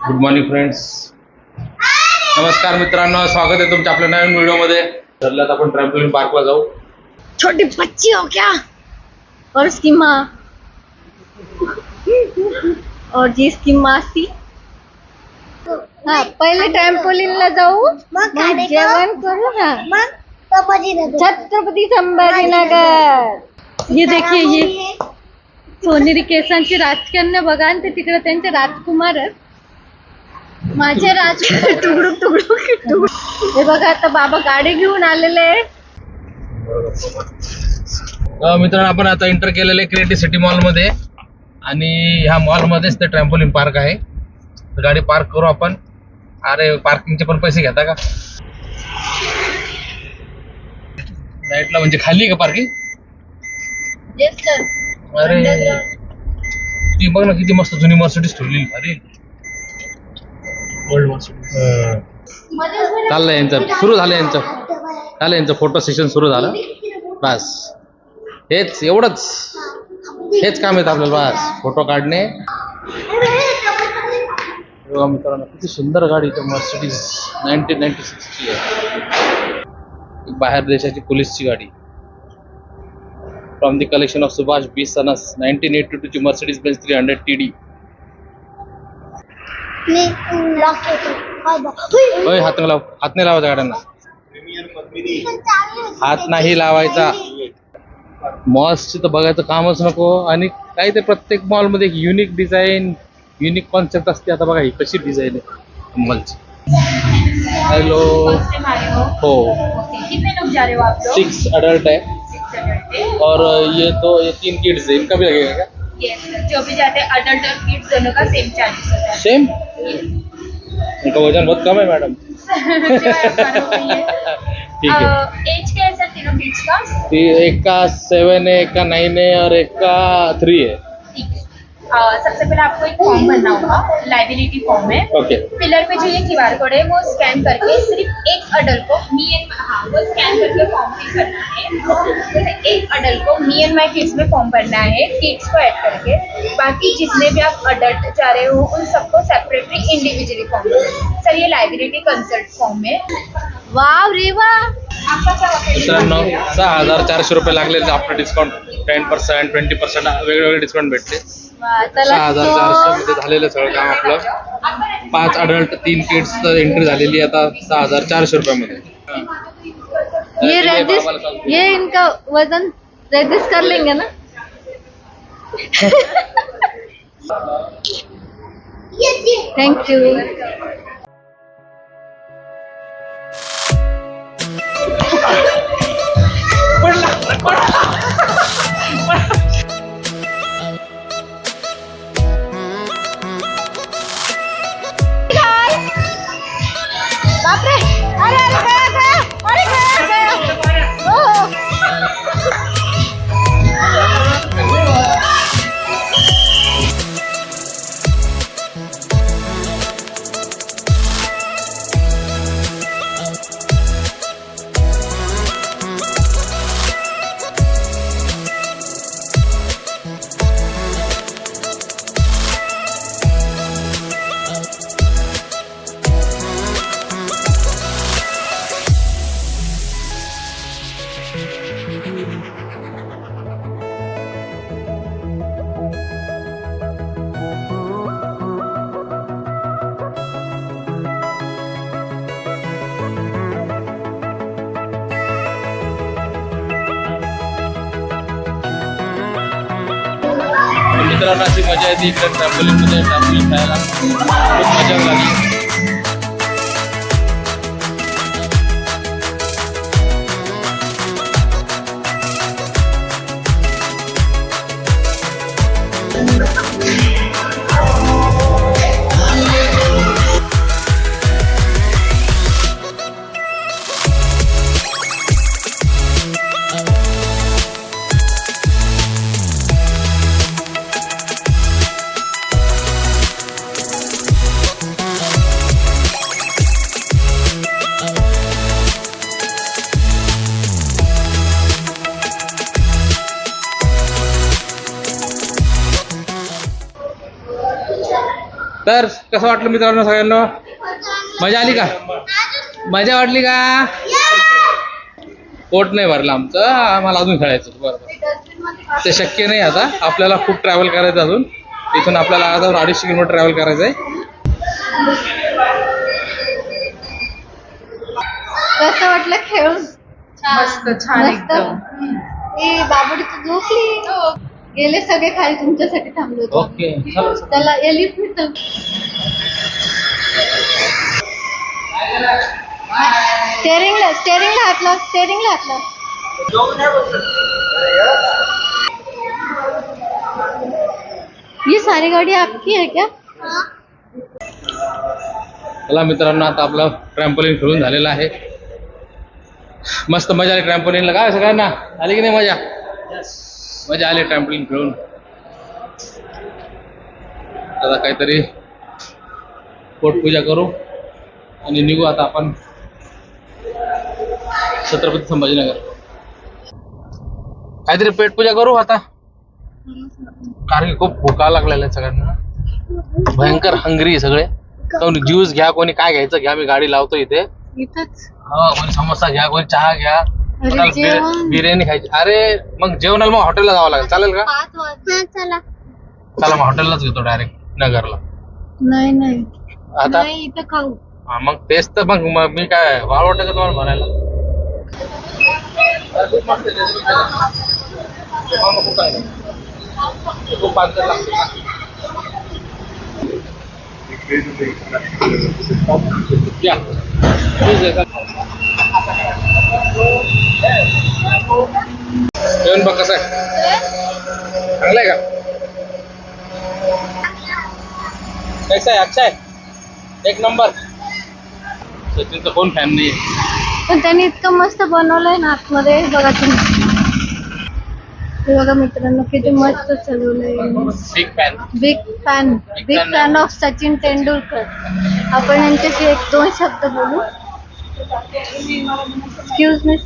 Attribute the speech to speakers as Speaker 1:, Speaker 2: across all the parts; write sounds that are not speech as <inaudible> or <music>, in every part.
Speaker 1: Good morning friends नमस्कार मित्रांनो स्वागत आहे तुमच्या आपल्या नवीन व्हिडिओमध्ये. ठरल्यात आपण ट्रॅम्पोलिन पार्कला जाऊ.
Speaker 2: छोटी बच्ची हो क्या? और उसकी माँ. और जी इसकी मासी. हा पहिले ट्रॅम्पोलिनला जाऊ.
Speaker 3: मग
Speaker 2: मग? जेवण करू हा
Speaker 3: मग
Speaker 2: छत्रपती संभाजीनगर. ये देखिए ये सोनेरी केसांची राजकन्या बघा आणि ते तिकडे त्यांचे राजकुमार आहेत. माझे राजकुमार <laughs> टुकडुक टुकडुक टुकडुक हे बघा आता बाबा गाडी घेऊन आलेले
Speaker 1: अं, मित्रांनो आपण आता एंटर केलेलं क्रिएटिव्ह सिटी मॉलमध्ये. आणि ह्या मॉलमध्येच ते ट्रॅम्पोलिन पार्क आहे. तर गाडी पार्क करू आपण. अरे पार्किंगचे पण पैसे घेता का? नाईटला म्हणजे खाली आहे का पार्किंग
Speaker 2: येस सर
Speaker 1: अरे. ती बघ ना किती मस्त जुनी मर्सिडीज ठेवलेली. अरे. चाललंय यांचं. सुरू झालं यांचं. झालं यांचं. फोटो सेशन सुरू झालं. बस. हेच एवढंच. हेच काम येतं आपल्याला बस. फोटो काढणे. बघा मित्रांनो किती सुंदर गाडी इथं मर्सिडीज नाईन्टीन नाईन्टी सिक्सची आहे. बाहेर देशाची पोलीसची गाडी. From the collection of Subhash B Sanas nineteen eighty टूची Mercedes Benz three hundred T D
Speaker 3: me lock केलं
Speaker 1: हात नाही लाव हात नाही लावायचा गाड्यांना. हात नाही लावायचा. मॉल्सची तर बघायचं कामच नको. आणि काही ते प्रत्येक मॉलमध्ये एक युनिक डिझाईन युनिक कॉन्सेप्ट असते. आता बघा ही कशी डिझाईन आहे. मॉलची. हॅलो हो.
Speaker 2: कितने लोग जा रहे हो आप लोग
Speaker 1: सिक्स अडल्ट है
Speaker 2: Six adult है।
Speaker 1: और ये तो ये तीन किड्स है इनका भी लगेगा क्या?
Speaker 2: Yes, sir. जो भी जाते हैं अडल्ट और किड्स दोनों का सेम चार्जेस होता है।
Speaker 1: सेम उनका वज़न बहुत कम है मैडम। <laughs> <laughs> ठीक है।
Speaker 2: एज क्या है सर तीनों किड्स का?
Speaker 1: एक का सेवन है एक का नाइन है और एक का थ्री है।
Speaker 2: सबसे पहले आपको एक फॉर्म भरना होगा लाइबिलिटी फॉर्म है।
Speaker 1: ओके
Speaker 2: पिलर पे जो ये क्यू आर कोड है वो स्कैन करके सिर्फ़ एक अडल्ट को मी एंड हाँ वो स्कैन करके फॉर्म फिल करना है। जैसे एक अडल्ट को मी एंड माई किड्स में फॉर्म भरना है किड्स को ऐड करके। बाकी जितने भी आप अडल्ट जा रहे हो उन सबको सेपरेटली इंडिविजुअली फॉर्म सर ये लाइबिलिटी कंसल्ट फॉर्म है। वाव रे होता
Speaker 1: मित्रांनो सहा हजार चारशे रुपये लागले. आपलं discount ten percent twenty percent वेगवेगळे डिस्काउंट भेटते सहा हजार चारशे मध्ये झालेलं सगळं काम आपलं. पाच अडल्ट तीन किड्स तर एंट्री झालेली आता सहा हजार चारशे रुपयामध्ये.
Speaker 2: ये
Speaker 1: ठीक आहे,
Speaker 2: रेडिस
Speaker 1: बाबाला चालतं.
Speaker 2: ये इनका वजन रेडिस कर लेंगे ना? <laughs> थैंक यू बापरे अरे अरे
Speaker 1: मित्रांना अशी मजा येते इकडे. ट्रॅम्पोलिनमध्ये ट्रॅव्हलिंग खायला. खूप मजा लागली तर कसं वाटलं मित्रांनो सगळ्यांना? मजा आली का? मजा वाटली का? पोट नाही भरलं आमचं. आम्हाला अजून खेळायचं. बरोबर ते शक्य नाही आता. आपल्याला खूप ट्रॅव्हल करायचं अजून. इथून आपल्याला आता अडीचशे किलोमीटर ट्रॅव्हल करायचं आहे.
Speaker 3: कसं वाटलं खेळून?
Speaker 2: मस्त छान
Speaker 3: मस्त. ए बाबडी झोपली? गेले सगळे खाली तुमच्यासाठी थांबलो होतो.
Speaker 1: ओके. चला चला.
Speaker 3: त्याला एलिफ मी स्टेरिंगला स्टेरिंगला हात लाव स्टेरिंगला हात लाव. ये सारी गाड़ी आपकी है क्या?
Speaker 1: चला मित्रांनो आता आपलं ट्रॅम्पोलिन खेळून झालेलं आहे. मस्त मजा आली ट्रॅम्पोलिनला काय सगळ्यांना? आली की नाही मजा? मजा आली ट्रॅम्पोलिन खेळून. आता काहीतरी पोटपूजा करू आणि निघू आता आपण छत्रपती संभाजीनगर. काहीतरी पेटपूजा करू आता. कारण की खूप भुका लागलेल्या आहे सगळ्यांना. भयंकर हंगरी सगळे. कोणी ज्यूस घ्या कोणी काय घ्यायचं घ्या मी गाडी लावतो इथे. हो समोसा घ्या कोणी चहा घ्या. कोणाला बिर-
Speaker 3: जेवण.
Speaker 1: बिर्याणी खायची अरे मग जेवणाला मग हॉटेलला जावं लागेल चालेल का
Speaker 3: पाच वाजता चला
Speaker 1: चला मग हॉटेललाच घेतो डायरेक्ट नगरला
Speaker 3: नाही नाही
Speaker 1: आता
Speaker 3: नाही इथं खाऊ
Speaker 1: हा, मग तेच तर मग मग मी काय वाळवट का तुम्हाला म्हणायला खूप पातळ लागते. या. ठीक आहे, चल. जेवण बघ कसं आहे चांगलं आहे का? कैसा आहे अच्छा आहे एक नंबर. सचिनचा कोण फॅन नाही
Speaker 3: पण त्यांनी इतकं मस्त बनवलंय ना आतमध्ये बघा तुम्ही. हे बघा मित्रांनो किती मस्त सजवलंय.
Speaker 1: Big fan
Speaker 3: big fan big
Speaker 1: fan.
Speaker 3: Fan of Sachin Tendulkar. आपण यांच्याशी एक दोन शब्द बोलू. एक्सक्यूज मी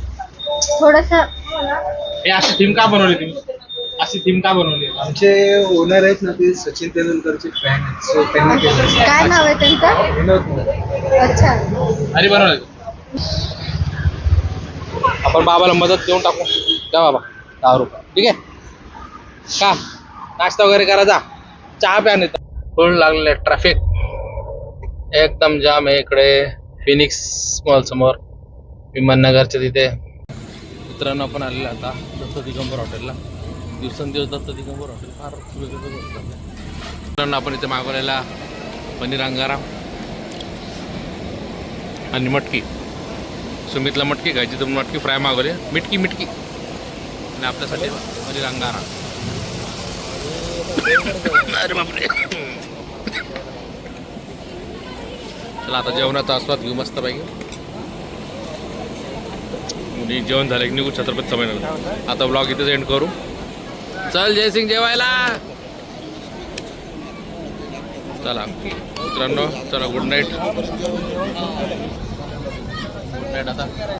Speaker 3: थोडस
Speaker 1: हे अशी थीम का बनवली तुम्ही? अशी थीम का बनवली?
Speaker 4: आमचे ओनर आहेत ना ते सचिन तेंडुलकरचे फॅन आहेत. सो त्यांनी केलं.
Speaker 3: काय नाव आहे त्यांचं?
Speaker 4: विनोद मोरे.
Speaker 3: अच्छा.
Speaker 1: अरे बनवलं आपण बाबाला मदत देऊन टाकू. द्या बाबा दहा रुपये. ठीक आहे? का नाश्ता वगैरे करा जा. चहा प्या नाही फुल लागलेलं आहे ट्रॅफिक एकदम जाम आहे इकडे. फिनिक्स मॉल समोर. विमाननगरच्या तिथे. मित्रांनो आपण आलेलं आता दत्त दिगंबर हॉटेलला. दिवसेंदिवस दत्त दिगंबर हॉटेल फार वेगळं मित्रांनो आपण इथे मागवलेला पनीर अंगारा आणि मटकी. सुमितला मटकी घ्यायची तुम्ही मटकी फ्राय मागवली. मिटकी मिटकी. आणि आपल्यासाठी पनीर अंगारा. अरे बापरे. चला आता जेवणाचा आस्वाद घेऊ मस्त पाहिजे आणि जेवण झालं की निघू छत्रपती संभाजीनगर आता ब्लॉग इथेच एंड करू. चल जयसिंग जेवायला. चला मित्रांनो चला गुड नाईट गुड नाईट आता.